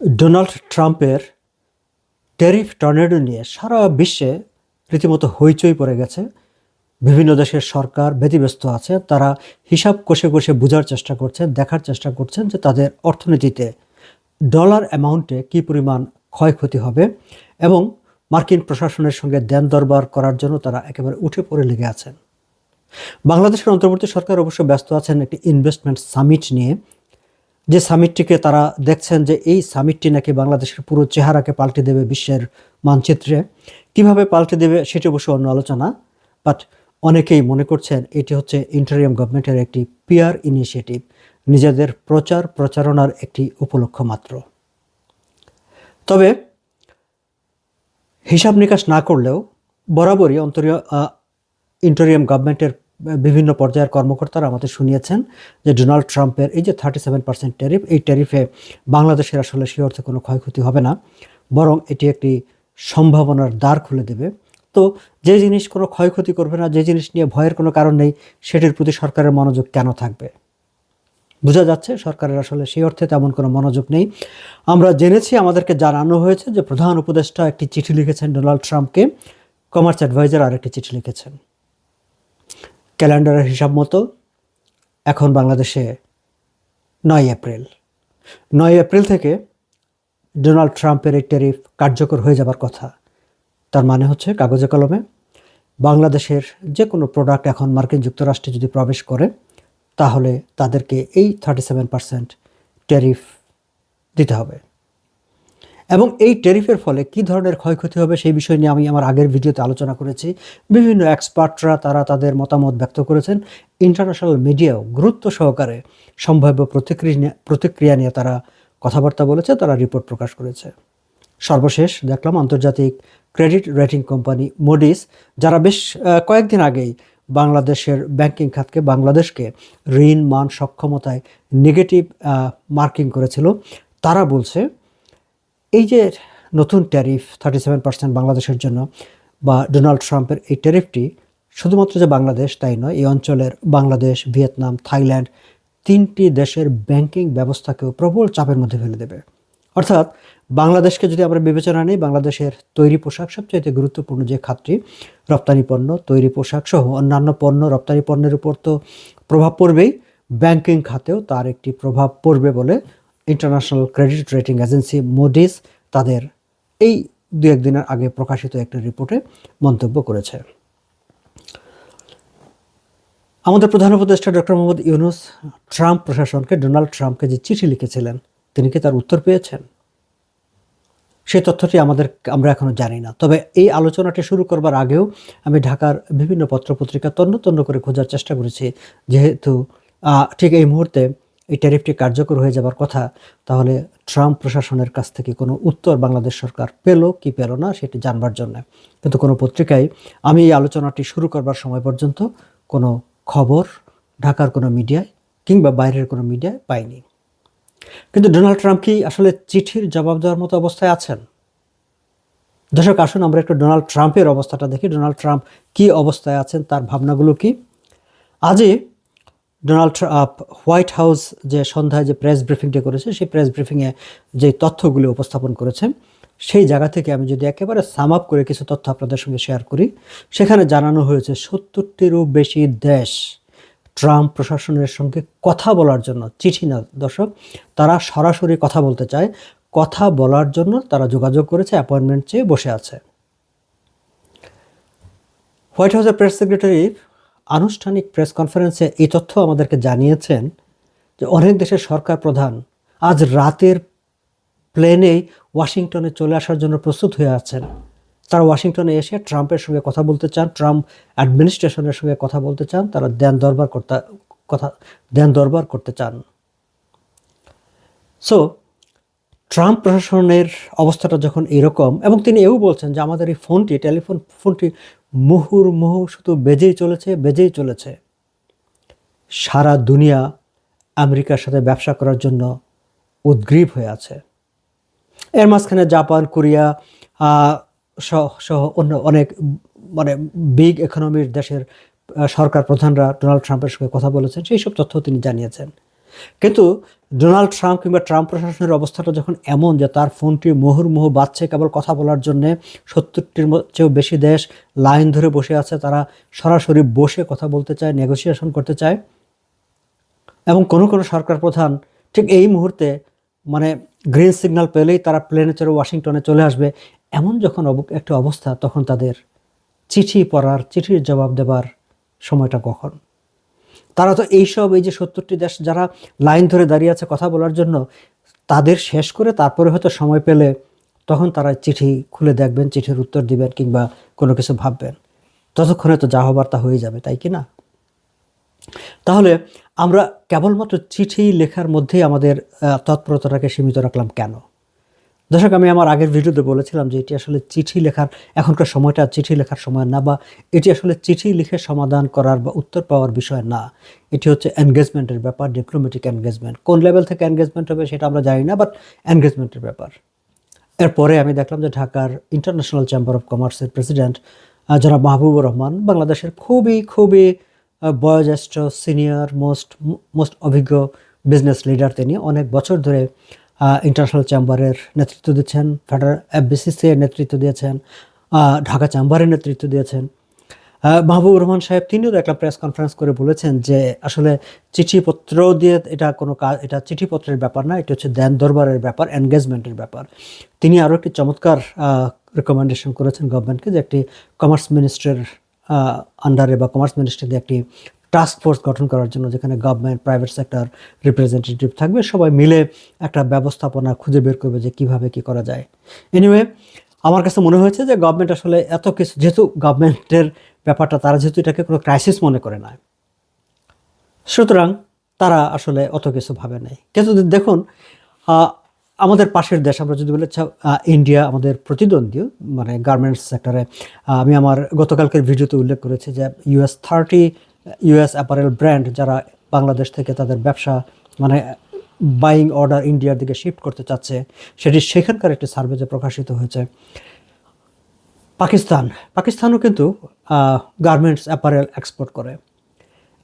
Donald ট্রাম্পের tariff tornado নিয়ে সারা বিশ্বে রীতিমতো হইচই পড়ে গেছে। বিভিন্ন দেশের সরকার ব্যতিব্যস্ত আছে, তারা হিসাব কষে কষে বোঝার চেষ্টা করছেন, দেখার চেষ্টা করছেন যে তাদের অর্থনীতিতে ডলার অ্যামাউন্টে কী পরিমাণ ক্ষয়ক্ষতি হবে এবং মার্কিন প্রশাসনের সঙ্গে দেন দরবার করার জন্য তারা একেবারে উঠে পড়ে লেগে আছেন। বাংলাদেশের অন্তর্বর্তী সরকার অবশ্য ব্যস্ত আছেন একটি ইনভেস্টমেন্ট সামিট নিয়ে। যে সামিটটিকে তারা দেখছেন যে এই সামিটটি নাকি বাংলাদেশের পুরো চেহারাকে পাল্টে দেবে বিশ্বের মানচিত্রে। কীভাবে পাল্টে দেবে সেটি অবশ্য অন্য আলোচনা বাট অনেকেই মনে করছেন এটি হচ্ছে ইন্টারিয়াম গভর্নমেন্টের একটি পিয়ার ইনিশিয়েটিভ নিজেদের প্রচার প্রচারণার একটি উপলক্ষ মাত্র। তবে হিসাব নিকাশ না করলেও বরাবরই অন্তরীয় ইন্টারিয়াম গভর্নমেন্টের বিভিন্ন পর্যায়ের কর্মকর্তারা আমাদের শুনিয়েছেন যে ডোনাল্ড ট্রাম্পের এই যে থার্টি সেভেন পার্সেন্ট ট্যারিফ এই ট্যারিফে বাংলাদেশের আসলে সে অর্থে কোনো ক্ষয়ক্ষতি হবে না, বরং এটি একটি সম্ভাবনার দ্বার খুলে দেবে। তো যে জিনিস কোনো ক্ষয়ক্ষতি করবে না, যে জিনিস নিয়ে ভয়ের কোনো কারণ নেই, সেটির প্রতি সরকারের মনোযোগ কেন থাকবে? বোঝা যাচ্ছে সরকারের আসলে সেই অর্থে তেমন কোনো মনোযোগ নেই। আমরা জেনেছি, আমাদেরকে জানানো হয়েছে যে প্রধান উপদেষ্টা একটি চিঠি লিখেছেন ডোনাল্ড ট্রাম্পকে। কমার্স অ্যাডভাইজার আর একটি চিঠি লিখেছেন। ক্যালেন্ডারের হিসাব মতো এখন বাংলাদেশে নয় এপ্রিল। নয় এপ্রিল থেকে ডোনাল্ড ট্রাম্পের এই ট্যারিফ কার্যকর হয়ে যাবার কথা। তার মানে হচ্ছে কাগজে কলমে বাংলাদেশের যে কোনো প্রোডাক্ট এখন মার্কিন যুক্তরাষ্ট্রে যদি প্রবেশ করে, তাহলে তাদেরকে এই থার্টি সেভেন পার্সেন্ট ট্যারিফ দিতে হবে। এবং এই ট্যারিফের ফলে কি ধরনের ক্ষয়ক্ষতি হবে সেই বিষয় নিয়ে আমি আমার আগের ভিডিওতে আলোচনা করেছি। বিভিন্ন এক্সপার্টরা তারা তাদের মতামত ব্যক্ত করেছেন। ইন্টারন্যাশনাল মিডিয়াও গুরুত্ব সহকারে সম্ভাব্য প্রতিক্রিয়া প্রতিক্রিয়া নিয়ে তারা কথাবার্তা বলেছে, তারা রিপোর্ট প্রকাশ করেছে। সর্বশেষ দেখলাম আন্তর্জাতিক ক্রেডিট রেটিং কোম্পানি মোডিস যারা বেশ কয়েকদিন আগেই বাংলাদেশের ব্যাংকিং খাতকে, বাংলাদেশকে ঋণ, মান সক্ষমতায় নেগেটিভ মার্কিং করেছিল, তারা বলছে এই যে নতুন ট্যারিফ থার্টি সেভেন পার্সেন্ট বাংলাদেশের জন্য, বা ডোনাল্ড ট্রাম্পের এই ট্যারিফটি শুধুমাত্র যে বাংলাদেশ, তাই নয়, এই অঞ্চলের বাংলাদেশ, ভিয়েতনাম, থাইল্যান্ড, তিনটি দেশের ব্যাংকিং ব্যবস্থাকেও প্রবল চাপের মধ্যে ফেলে দেবে। অর্থাৎ বাংলাদেশকে যদি আমরা বিবেচনা নিই, বাংলাদেশের তৈরি পোশাক সবচাইতে গুরুত্বপূর্ণ যে খাতটি, রপ্তানি পণ্য, তৈরি পোশাক সহ অন্যান্য পণ্য, রপ্তানি পণ্যের উপর তো প্রভাব পড়বেই ব্যাংকিং খাতেও তার একটি প্রভাব পড়বে বলে international credit rating agency Moody's তাদের এই দু একদিনের আগে প্রকাশিত একটি রিপোর্টে মন্তব্য করেছে। আমাদের প্রধান উপদেষ্টা ডক্টর মোহাম্মদ ইউনুস ট্রাম্প প্রশাসনকে, ডোনাল্ড ট্রাম্পকে যে চিঠি লিখেছিলেন, তিনি কি তার উত্তর পেয়েছেন? সেই তথ্যটি আমাদের, আমরা এখনও জানি না। তবে এই আলোচনাটি শুরু করবার আগেও আমি ঢাকার বিভিন্ন পত্রপত্রিকা তন্ন তন্ন করে খোঁজার চেষ্টা করেছি। যেহেতু ঠিক এই মুহূর্তে এই ট্যারিফটি কার্যকর হয়ে যাবার কথা, তাহলে ট্রাম্প প্রশাসনের কাছ থেকে কোনো উত্তর বাংলাদেশ সরকার পেল কি পেল না সেটি জানবার জন্য। কিন্তু কোনো পত্রিকায় আমি এই আলোচনাটি শুরু করবার সময় পর্যন্ত কোনো খবর ঢাকার কোনো মিডিয়ায় কিংবা বাইরের কোনো মিডিয়ায় পাইনি। কিন্তু ডোনাল্ড ট্রাম্প কি আসলে চিঠির জবাব দেওয়ার মতো অবস্থায় আছেন? দর্শক, আসুন আমরা একটু ডোনাল্ড ট্রাম্পের অবস্থাটা দেখি। ডোনাল্ড ট্রাম্প কি অবস্থায় আছেন, তার ভাবনাগুলো কি? আজই ডোনাল্ড ট্রাম্প হোয়াইট হাউস যে সন্ধ্যায় যে প্রেস ব্রিফিংটি করেছে, সেই প্রেস ব্রিফিংয়ে যে তথ্যগুলি উপস্থাপন করেছে, সেই জায়গা থেকে আমি যদি একেবারে সাম আপ করে কিছু তথ্য আপনাদের সঙ্গে শেয়ার করি, সেখানে জানানো হয়েছে সত্তরটিরও বেশি দেশ ট্রাম্প প্রশাসনের সঙ্গে কথা বলার জন্য, চিঠি না, দর্শক, তারা সরাসরি কথা বলতে চায়, কথা বলার জন্য তারা যোগাযোগ করেছে অ্যাপয়েন্টমেন্ট চেয়ে বসে আছে। হোয়াইট হাউসের প্রেস সেক্রেটারি আনুষ্ঠানিক প্রেস কনফারেন্সে এই তথ্য আমাদেরকে জানিয়েছেন যে অনেক দেশের সরকার প্রধান আজ রাতের প্লেনেই ওয়াশিংটনে চলে আসার জন্য প্রস্তুত হয়ে আছেন। তারা ওয়াশিংটনে এসে ট্রাম্পের সঙ্গে কথা বলতে চান, ট্রাম্প অ্যাডমিনিস্ট্রেশনের সঙ্গে কথা বলতে চান, তারা দেন দরবার করতে, কথা, দেন দরবার করতে চান। সো ট্রাম্প প্রশাসনের অবস্থাটা যখন এরকম, এবং তিনি এও বলছেন যে আমাদের এই ফোনটি, টেলিফোন ফোনটি মুহুর্মুহু শুধু বেজেই চলেছে বেজেই চলেছে। সারা দুনিয়া আমেরিকার সাথে ব্যবসা করার জন্য উদ্গ্রীব হয়ে আছে। এর মাঝখানে জাপান, কোরিয়া সহ অন্য অনেক মানে বিগ ইকোনমির দেশের সরকার প্রধানরা ডোনাল্ড ট্রাম্পের সঙ্গে কথা বলেছেন, সেই সব তথ্য তিনি জানিয়েছেন। কিন্তু ডোনাল্ড ট্রাম্প কিংবা ট্রাম্প প্রশাসনের অবস্থাটা যখন এমন যে তার ফোনটি মুহুর্মুহু বাজছে, কেবল কথা বলার জন্যে সত্তরটির চেয়েও বেশি দেশ লাইন ধরে বসে আছে, তারা সরাসরি বসে কথা বলতে চায় নেগোসিয়েশন করতে চায়, এবং কোনো কোনো সরকার প্রধান ঠিক এই মুহূর্তে মানে গ্রিন সিগন্যাল পেলেই তারা প্লেনে চড়ে ওয়াশিংটনে চলে আসবে। এমন যখন একটা অবস্থা, তখন তাদের চিঠি পড়ার, চিঠির জবাব দেবার সময়টা কখন? তারা তো এইসব, এই যে সত্তরটি দেশ যারা লাইন ধরে দাঁড়িয়ে আছে কথা বলার জন্য, তাদের শেষ করে তারপরে হয়তো সময় পেলে তখন তারা চিঠি খুলে দেখবেন, চিঠির উত্তর দিবেন কিংবা কোনো কিছু ভাববেন। ততক্ষণে তো যা হবার তা হয়ে যাবে, তাই কি না? তাহলে আমরা কেবলমাত্র চিঠি লেখার মধ্যেই আমাদের তৎপরতাটাকে সীমিত রাখলাম কেন? দর্শক, আমি আমার আগের ভিডিওতে বলেছিলাম যে এটি আসলে চিঠি লেখার, এখনকার সময়টা চিঠি লেখার সময় না বা এটি আসলে চিঠি লিখে সমাধান করার বা উত্তর পাওয়ার বিষয় না। এটি হচ্ছে এনগেজমেন্টের ব্যাপার ডিপ্লোমেটিক এনগেজমেন্ট কোন লেভেল থেকে এনগেজমেন্ট হবে সেটা আমরা জানি না বাট এনগেজমেন্টের ব্যাপার। এরপরে আমি দেখলাম যে ঢাকার ইন্টারন্যাশনাল চেম্বার অফ কমার্সের প্রেসিডেন্ট যারা মাহবুবুর রহমান বাংলাদেশের খুবই খুবই বয়োজ্যেষ্ঠ সিনিয়র মোস্ট মোস্ট অভিজ্ঞ বিজনেস লিডার তিনি অনেক বছর ধরে ইন্টারন্যাশনাল চেম্বারের নেতৃত্ব দিচ্ছেন ফেডারেল এফবিসিসি এর নেতৃত্ব দিয়েছেন ঢাকা চেম্বারের নেতৃত্ব দিয়েছেন। মাহবুবুর রহমান সাহেব তিনিও একটা প্রেস কনফারেন্স করে বলেছেন যে আসলে চিঠিপত্র দিয়ে এটা কোনো কাজ, এটা চিঠিপত্রের ব্যাপার না, এটা হচ্ছে দেন দরবারের ব্যাপার এনগেজমেন্টের ব্যাপার। তিনি আরও একটি চমৎকার রেকমেন্ডেশন করেছেন গভর্নমেন্টকে যে একটি কমার্স মিনিস্ট্রের আন্ডারে বা কমার্স মিনিস্ট্রিতে একটি টাস্ক ফোর্স গঠন করার জন্য যেখানে গভর্নমেন্ট প্রাইভেট সেক্টর রিপ্রেজেন্টেটিভ থাকবে সবাই মিলে একটা ব্যবস্থাপনা খুঁজে বের করবে যে কীভাবে কি করা যায়। এনিওয়ে আমার কাছে মনে হয়েছে যে গভর্নমেন্ট আসলে এত কিছু যেহেতু গভর্নমেন্টের ব্যাপারটা তারা যেহেতু এটাকে কোনো ক্রাইসিস মনে করে না সুতরাং তারা আসলে অত কিছু ভাবে নাই। কিন্তু দেখুন আমাদের পাশের দেশ আমরা যদি বলি আচ্ছা, ইন্ডিয়া আমাদের প্রতিদ্বন্দ্বী মানে গার্মেন্টস সেক্টরে আমি আমার গতকালকের ভিডিওতে উল্লেখ করেছি যে US thirty US apparel brand যারা বাংলাদেশ থেকে তাদের ব্যবসা মানে বাইং অর্ডার ইন্ডিয়ার দিকে শিফট করতে চাচ্ছে, সেটি সেখানকার একটি সার্ভেতে প্রকাশিত হয়েছে। পাকিস্তান, পাকিস্তানও কিন্তু গার্মেন্টস অ্যাপারেল এক্সপোর্ট করে।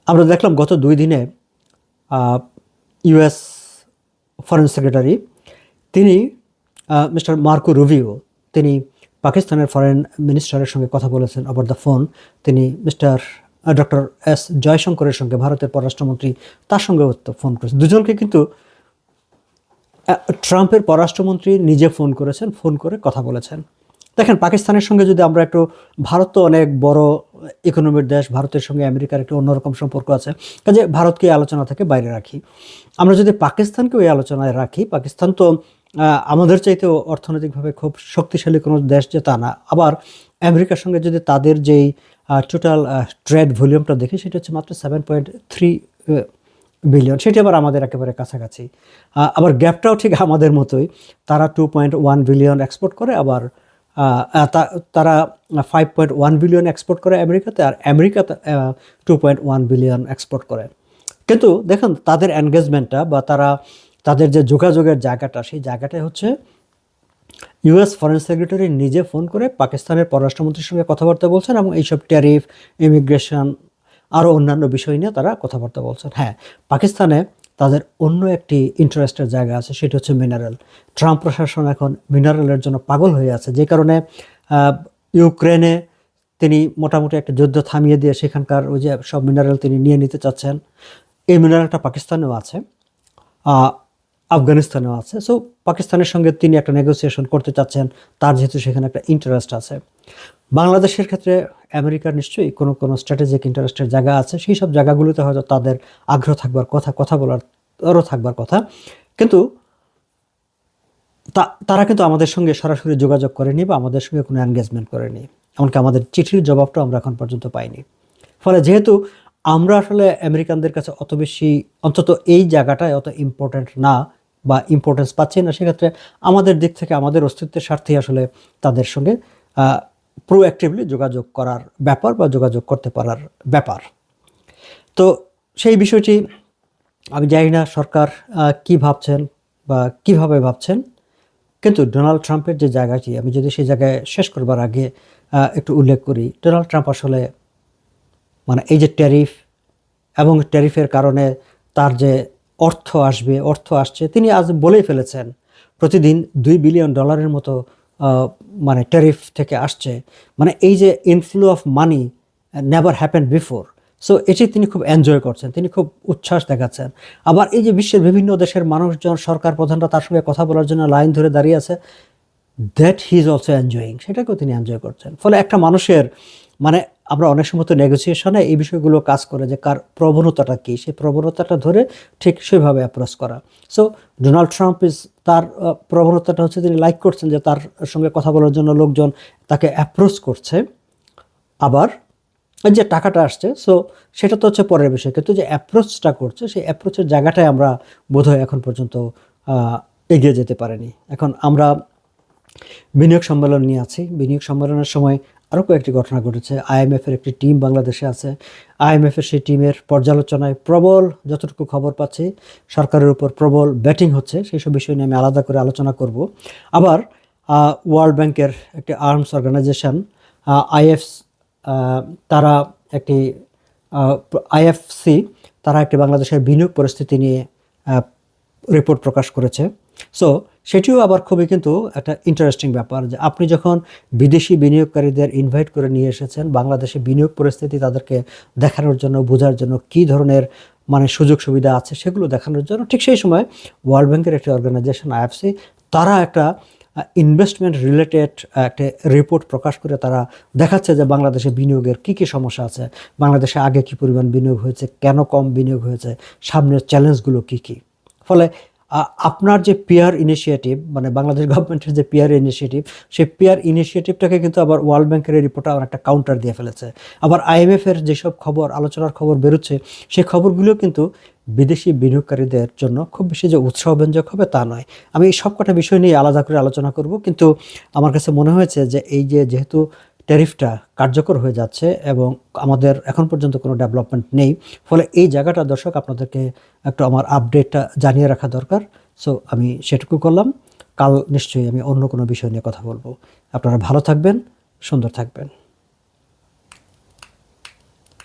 আমরা দেখলাম গত দুই দিনে ইউএস ফরেন সেক্রেটারি তিনি মিস্টার মার্কো রুভিও তিনি পাকিস্তানের ফরেন মিনিস্টারের সঙ্গে কথা বলেছেন ওভার দ্য ফোন তিনি মিস্টার ডক্টর এস জয়শঙ্করের সঙ্গে ভারতের পররাষ্ট্রমন্ত্রী তার সঙ্গেও তো ফোন করেছেন দুজনকে কিন্তু ট্রাম্পের পররাষ্ট্রমন্ত্রী নিজে ফোন করেছেন, ফোন করে কথা বলেছেন। দেখেন, পাকিস্তানের সঙ্গে যদি আমরা একটু, ভারত তো অনেক বড় ইকোনমির দেশ, ভারতের সঙ্গে আমেরিকার একটু অন্যরকম সম্পর্ক আছে। কাজে ভারতকে এই আলোচনা থেকে বাইরে রাখি। আমরা যদি পাকিস্তানকে ওই আলোচনায় রাখি, পাকিস্তান তো আমাদের চাইতেও অর্থনৈতিকভাবে খুব শক্তিশালী কোনো দেশ যে তা না। আবার আমেরিকার সঙ্গে যদি তাদের যেই টোটাল ট্রেড ভলিউমটা দেখি সেটা হচ্ছে মাত্র সেভেন পয়েন্ট থ্রি বিলিয়ন সেটি আবার আমাদের একেবারে কাছাকাছি। আবার গ্যাপটাও ঠিক আমাদের মতোই। তারা two point one billion export করে, আবার তারা five point one billion export করে আমেরিকাতে, আর America two point one billion export করে। কিন্তু দেখুন, তাদের এনগেজমেন্টটা বা তারা, তাদের যে যোগাযোগের জায়গাটা, সেই জায়গাটাই হচ্ছে ইউএস ফরেন সেক্রেটারি নিজে ফোন করে পাকিস্তানের পররাষ্ট্রমন্ত্রীর সঙ্গে কথাবার্তা বলছেন এবং এইসব ট্যারিফ, ইমিগ্রেশন, আরও অন্যান্য বিষয় নিয়ে তারা কথাবার্তা বলছেন। হ্যাঁ পাকিস্তানে তাদের অন্য একটি ইন্টারেস্টের জায়গা আছে, সেটি হচ্ছে মিনারেল। ট্রাম্প প্রশাসন এখন মিনারেলের জন্য পাগল হয়ে আছে, যে কারণে ইউক্রেনে তিনি মোটামুটি একটা যুদ্ধ থামিয়ে দিয়ে সেখানকার ওই যে সব মিনারেল তিনি নিয়ে নিতে চাচ্ছেন। এই মিনারেলটা পাকিস্তানেও আছে। আফগানিস্তানেও আছে। সো পাকিস্তানের সঙ্গে তিনি একটা নেগোসিয়েশন করতে চাচ্ছেন। তার যেহেতু সেখানে একটা ইন্টারেস্ট আছে। বাংলাদেশের ক্ষেত্রে আমেরিকার নিশ্চয়ই কোনো কোনো স্ট্র্যাটেজিক ইন্টারেস্টের জায়গা আছে। সেই সব জায়গাগুলোতে হয়তো তাদের আগ্রহ থাকবার কথা কথা বলার, আরও থাকবার কথা। কিন্তু তারা কিন্তু আমাদের সঙ্গে সরাসরি যোগাযোগ করেনি বা আমাদের সঙ্গে কোনো এনগেজমেন্ট করেনি। এমনকি আমাদের চিঠির জবাবটাও আমরা এখন পর্যন্ত পাইনি। ফলে যেহেতু আমরা আসলে আমেরিকানদের কাছে অত বেশি, অন্তত এই জায়গাটায় অত ইম্পর্ট্যান্ট না বা ইম্পর্টেন্স পাচ্ছি না, সেক্ষেত্রে আমাদের দিক থেকে আমাদের অস্তিত্বের স্বার্থেই আসলে তাদের সঙ্গে প্রোঅ্যাক্টিভলি যোগাযোগ করার ব্যাপার বা যোগাযোগ করতে পারার ব্যাপার। তো সেই বিষয়টি আমি জানি না সরকার কি ভাবছেন বা কীভাবে ভাবছেন, কিন্তু ডোনাল্ড ট্রাম্পের যে জায়গাটি, আমি যদি সেই জায়গায় শেষ করবার আগে একটু উল্লেখ করি, ডোনাল্ড ট্রাম্প আসলে মানে এই যে ট্যারিফ এবং ট্যারিফের কারণে তার যে অর্থ আসবে, অর্থ আসছে। তিনি আজ বলেই ফেলেছেন, প্রতিদিন দুই বিলিয়ন ডলারের মতো মানে ট্যারিফ থেকে আসছে। মানে এই যে inflow of money never happen before so এটি তিনি খুব এনজয় করছেন, তিনি খুব উচ্ছ্বাস দেখাচ্ছেন। আবার এই যে বিশ্বের বিভিন্ন দেশের মানুষজন, সরকার প্রধানরা তার সঙ্গে কথা বলার জন্য লাইন ধরে দাঁড়িয়ে আছে that he is also enjoying সেটাকেও তিনি এনজয় করছেন। ফলে একটা মানুষের মানে আমরা অনেক সময় তো নেগোসিয়েশনে এই বিষয়গুলো কাজ করে যে কার প্রবণতাটা কী? সেই প্রবণতাটা ধরে ঠিক সেভাবে অ্যাপ্রোচ করা। সো ডোনাল্ড ট্রাম্প ইজ তার প্রবণতাটা হচ্ছে তিনি লাইক করছেন যে তার সঙ্গে কথা বলার জন্য লোকজন তাকে অ্যাপ্রোচ করছে। আবার যে টাকাটা আসছে সো সেটা তো হচ্ছে পরের বিষয়। কিন্তু যে অ্যাপ্রোচটা করছে, সেই অ্যাপ্রোচের জায়গাটায় আমরা বোধহয় এখন পর্যন্ত এগিয়ে যেতে পারিনি। এখন আমরা বিনিয়োগ সম্মেলন নিয়ে আছি। বিনিয়োগ সম্মেলনের সময় আরও কয়েকটি ঘটনা ঘটেছে। আইএমএফের একটি টিম বাংলাদেশে আছে। আইএমএফের সেই টিমের পর্যালোচনায় প্রবল যতটুকু খবর পাচ্ছি, সরকারের উপর প্রবল ব্যাটিং হচ্ছে সেই সব বিষয় নিয়ে আমি আলাদা করে আলোচনা করব। আবার ওয়ার্ল্ড ব্যাংকের একটি আর্মস অর্গানাইজেশন আইএফ তারা একটি আইএফসি, তারা একটি বাংলাদেশের বিনিয়োগ পরিস্থিতি নিয়ে রিপোর্ট প্রকাশ করেছে। সো সেটিও আবার খুবই কিন্তু একটা ইন্টারেস্টিং ব্যাপার যে আপনি যখন বিদেশি বিনিয়োগকারীদের ইনভাইট করে নিয়ে এসেছেন, বাংলাদেশে বিনিয়োগ পরিস্থিতি তাদেরকে দেখানোর জন্য, বোঝার জন্য কী ধরনের মানে সুযোগ সুবিধা আছে সেগুলো দেখানোর জন্য, ঠিক সেই সময় ওয়ার্ল্ড ব্যাংকের একটি অর্গানাইজেশন আইএফসি তারা একটা ইনভেস্টমেন্ট রিলেটেড একটা রিপোর্ট প্রকাশ করে তারা দেখাচ্ছে যে বাংলাদেশে বিনিয়োগের কী কী সমস্যা আছে, বাংলাদেশে আগে কী পরিমাণ বিনিয়োগ হয়েছে, কেন কম বিনিয়োগ হয়েছে, সামনের চ্যালেঞ্জগুলো কী কী। ফলে আপনার যে পিয়ার ইনিশিয়েটিভ মানে বাংলাদেশ গভর্নমেন্টের যে পিয়ার ইনিশিয়েটিভ সেই পিয়ার ইনিশিয়েটিভটাকে কিন্তু আবার ওয়ার্ল্ড ব্যাংকের রিপোর্টে আবার একটা কাউন্টার দিয়ে ফেলেছে। আবার আইএমএফ এর যেসব খবর, আলোচনার খবর বেরোচ্ছে, সেই খবরগুলো কিন্তু বিদেশি বিনিয়োগকারীদের জন্য খুব বেশি যে উৎসাহব্যঞ্জক হবে তা নয়। আমি এই সব কটা বিষয় নিয়ে আলাদা করে আলোচনা করব, কিন্তু আমার কাছে মনে হয়েছে যে এই যে যেহেতু ট্যারিফটা কার্যকর হয়ে যাচ্ছে এবং আমাদের এখন পর্যন্ত কোনো ডেভেলপমেন্ট নেই। ফলে এই জায়গাটা দর্শক আপনাদেরকে একটু আমার আপডেটটা জানিয়ে রাখা দরকার। সো আমি সেটুকু করলাম। কাল নিশ্চয়ই আমি অন্য কোনো বিষয় নিয়ে কথা বলব। আপনারা ভালো থাকবেন, সুন্দর থাকবেন।